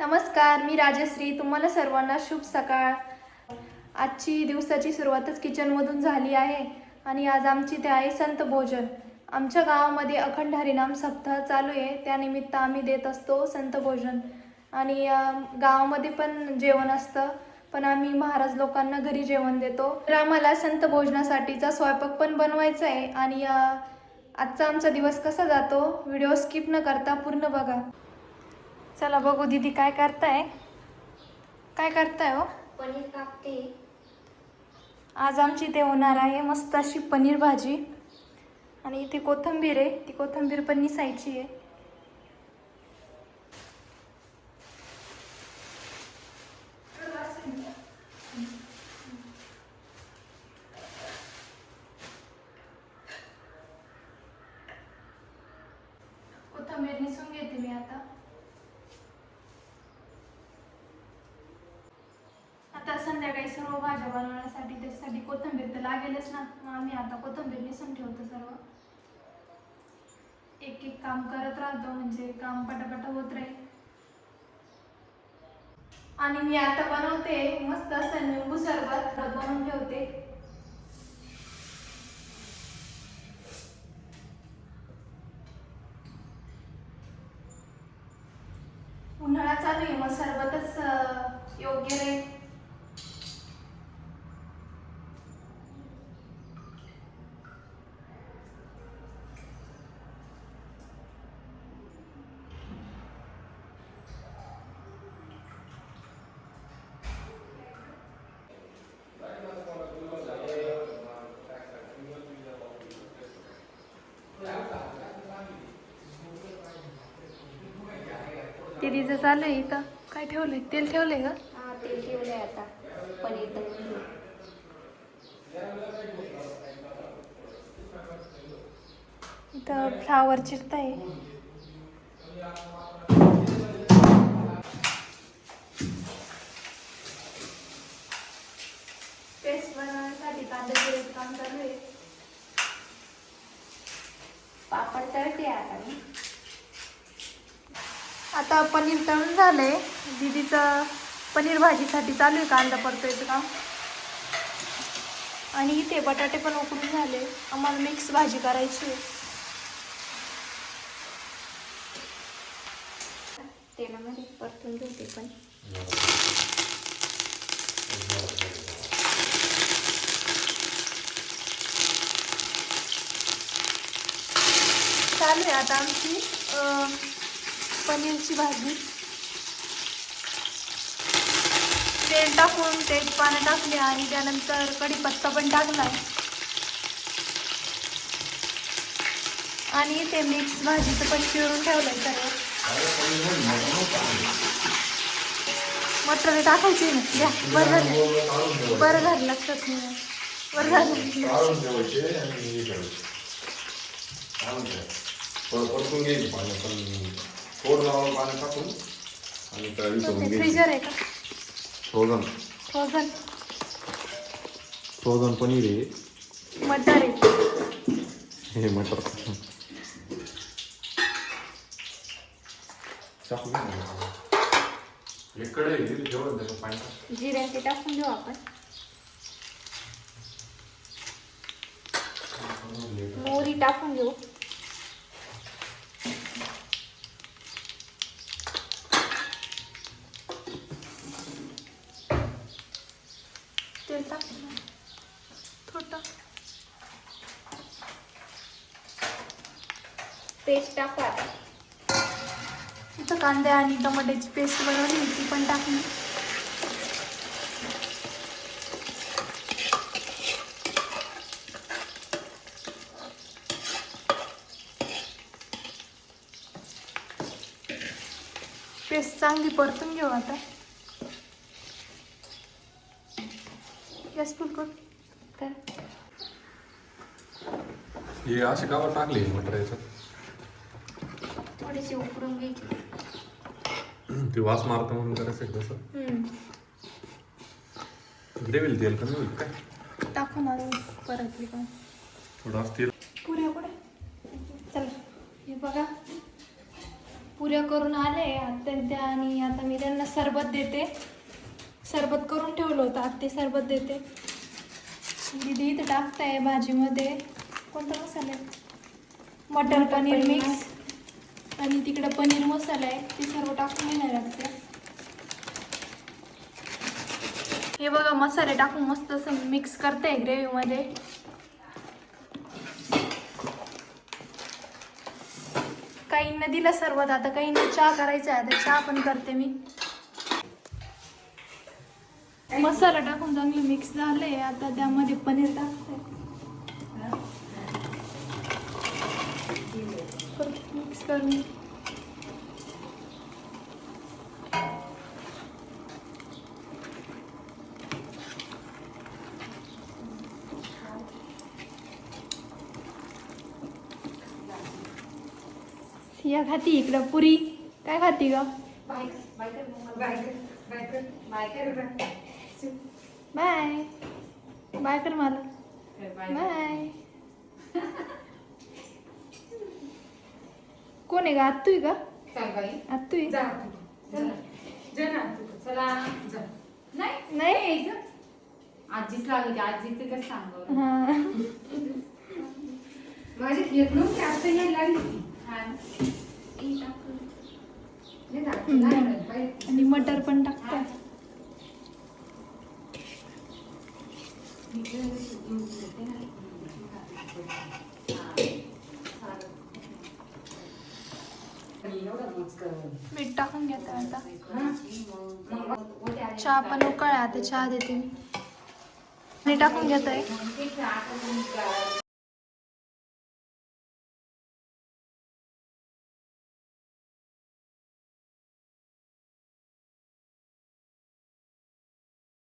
नमस्कार मी राजश्री. तुम्हाला सर्वांना शुभ सकाळ. आजची दिवसाची सुरुवातच किचनमधून झाली आहे आणि आज आमची ते आहे संत भोजन. आमच्या गावामध्ये अखंड हरिनाम सप्ताह चालू आहे. त्यानिमित्त आम्ही देत असतो संत भोजन. आणि गावामध्ये पण जेवण असतं पण आम्ही महाराज लोकांना घरी जेवण देतो. तर आम्हाला संत भोजनासाठीचा स्वयंपाक पण बनवायचा आहे आणि आजचा आमचा दिवस कसा जातो व्हिडिओ स्किप न करता पूर्ण बघा. चला बघू दीदी काय करताय. काय करताय हो? पनीर कापते. आज आमची इथे होणार आहे मस्त अशी पनीर भाजी. आणि इथे कोथंबीर आहे. ती कोथंबीर पण निसायची आहे. कोथंबीर निसून घेते मी आता. आता सर्व भाज्या बनवण्यासाठी त्याच्यासाठी कोथंबीर तर लागेलच ना. मग आम्ही आता कोथिंबीर निसून ठेवतो सर्व. एक एक काम करत राहतो म्हणजे काम पटापट होत राहील. आणि मी आता बनवते मस्त असं निंबू सरबत बनवून ठेवते उन्हाळा चालू आहे मग सरबतच अं, योग्य राहील दीदीचं चालू आहे इथं. काय ठेवलंय? तेल ठेवलंय का? हा तेल ठेवलंय आता. पनीर घेऊ इथं फ्लावर चिरताय पेस्ट बनवण्यासाठी कांदा चिरायचं काम चालू आहे पापड तळते आता मी आता पनीर तळून झालं आहे दीदीचं पनीर भाजीसाठी चालू आहे कांदा परतोयचं काम. आणि इथे बटाटे पण उकडून झाले. आम्हाला मिक्स भाजी करायची आहे. तेलामध्ये परतून घेते पण. चालू आहे आता आमची पनीरची भाजी. तेल टाकून तेजपानं टाकले आणि त्यानंतर कढीपत्ता पण टाकलाय आणि ते मिक्स भाजीचं पण चिरून ठेवलंय सर्व मटर टाकायची ना द्या बरं झालं बरं झालं लक्षात नाही बरं झालं थोडं परतून घ्यायचे पाणी पण थोडं लावून पाणी टाकून आणि तळी करून घ्यायची फ्रीजर आहे का? फ्रोझन. फ्रोझन. फ्रोझन पनीर आहे. मटर आहे. हे मटर टाकून घे ना. एक कढई आहे, ठेवून त्याचं पाणी टाक. जिऱ्या ते टाकून घेऊ आपण. मोहरी टाकून घेऊ तेल टाक थोडं पेस्ट टाकू आता. कांदे आणि टमाट्याची पेस्ट बनवली ती पण टाकली पेस्ट चांगली परतून घेऊ आता. गॅस फुल कर. तर हे असे कावर टाकले मटर याच्यात थोडीशी उकडून घ्यायची. ते वास मारतं म्हणून करायचं हम्म. ग्रेव्हीला तेल कमी होईल काय? टाकून आलो परत थोडं तेल. पुऱ्या कुठे? चला हे बघा. पुऱ्या करून आले अत्यंत आणि आता मी त्यांना सरबत देते. सरबत करून ठेवलं होतं आता ते सरबत देते. दीदी इथं टाकताय भाजीमध्ये. कोणता मसाला मटर पनीर. मिक्स. आणि तिकडं पनीर मसाला आहे ते सर्व टाकून नाही लागते हे बघा मसाले टाकून मस्त असं मिक्स करते ग्रेव्हीमध्ये काहींना दिलं सर्वात आता काहींना चहा करायचा आहे आता चहा पण करते मी. मसाला टाकून चांगली मिक्स झाले आता त्यामध्ये पनीर टाकते. कमी. करून खाती इकडं. पुरी काय खाती ग? बाय. बाय कर मला. बाय. कोण आहे का आत्तू आहे का आत्तू आहे नाही आजीच लागली आजीचं काय सांग हा माझी घेत नव्हती आता यायला लागली आणि मटर पण टाकते मीठ टाकून घेते आता. चहा पण उकळा आता चहा देते मी. मी टाकून घेत. आहे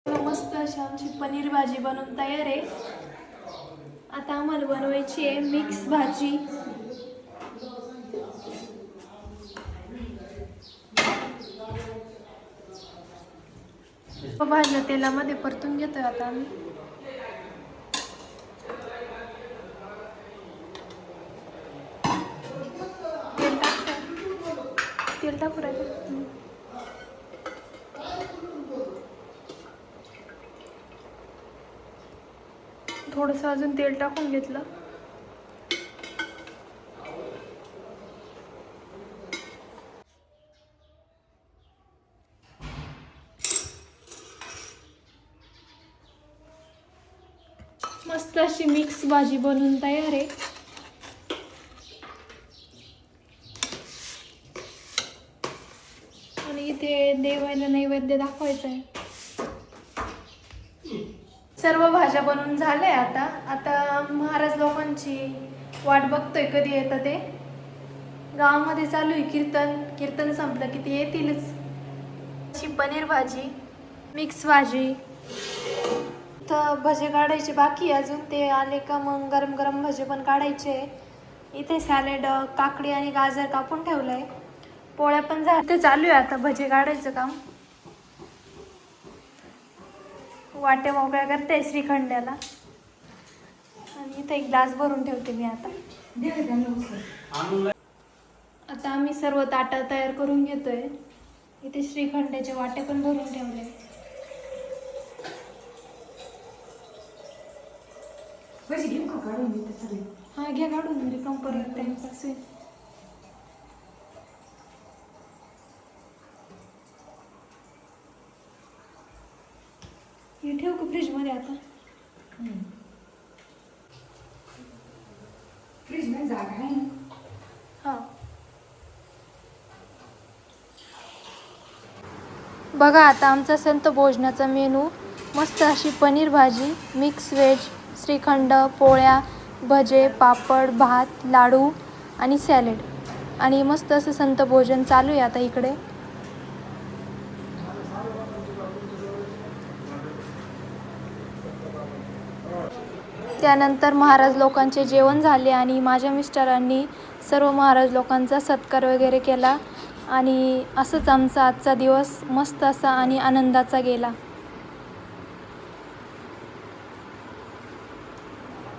मस्त अशी आमची पनीर भाजी बनवून तयार आहे. आता आम्हाला बनवायची आहे मिक्स भाजी. भाजलं तेलामध्ये परतून घेतोय आता आम्ही. तेल टाकतोय. तेल टाकू राहिले. थोडंसं अजून तेल टाकून घेतलं. मस्त अशी मिक्स भाजी बनवून तयार आहे. आणि इथे देवायला नैवेद्य दाखवायचं आहे. सर्व भाज्या बनवून झाल्या आता. आता महाराज लोकांची वाट बघतोय कधी येतं ते. गावामध्ये चालू आहे कीर्तन. कीर्तन संपलं की ते येतीलच. अशी पनीर भाजी मिक्स भाजी तर भजे काढायचे बाकी अजून. ते आले का मग गरम गरम भजे पण काढायचे इथे सॅलेड काकडी आणि गाजर कापून ठेवलं आहे पोळ्या पण झाल्या. ते चालू आहे आता भजे काढायचं काम. वाटे मोकळ्या करते श्रीखंड्याला. आणि इथे एक ग्लास भरून ठेवते मी आता. आता आम्ही सर्व ताटा तयार करून घेतोय. इथे श्रीखंड्याचे वाटे पण भरून ठेवले. पैसे का काढून देते सगळे हा घ्या काढून रिकाम परत टाइमपास होईल हे ठेव का फ्रीजमध्ये आता फ्रीजमध्ये जागा आहे ना हां बघा आता आमचा संत भोजनाचा मेनू मस्त अशी पनीर भाजी मिक्स व्हेज श्रीखंड पोळ्या भजे पापड भात लाडू आणि सॅलेड. आणि मस्त असं संत भोजन चालू आहे आता इकडे. त्यानंतर महाराज लोकांचे जेवण झाले आणि माझ्या मिस्टरांनी सर्व महाराज लोकांचा सत्कार वगैरे केला. आणि असंच आमचा आजचा दिवस मस्त असा आणि आनंदाचा गेला.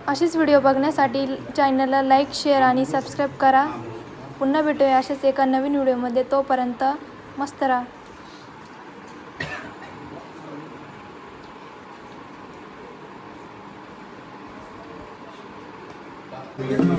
असेच व्हिडिओ बघण्यासाठी चॅनलला लाईक शेअर आणि सबस्क्राईब करा पुन्हा भेटूया अशाच एका नवीन व्हिडिओमध्ये तोपर्यंत मस्त राहा Yeah.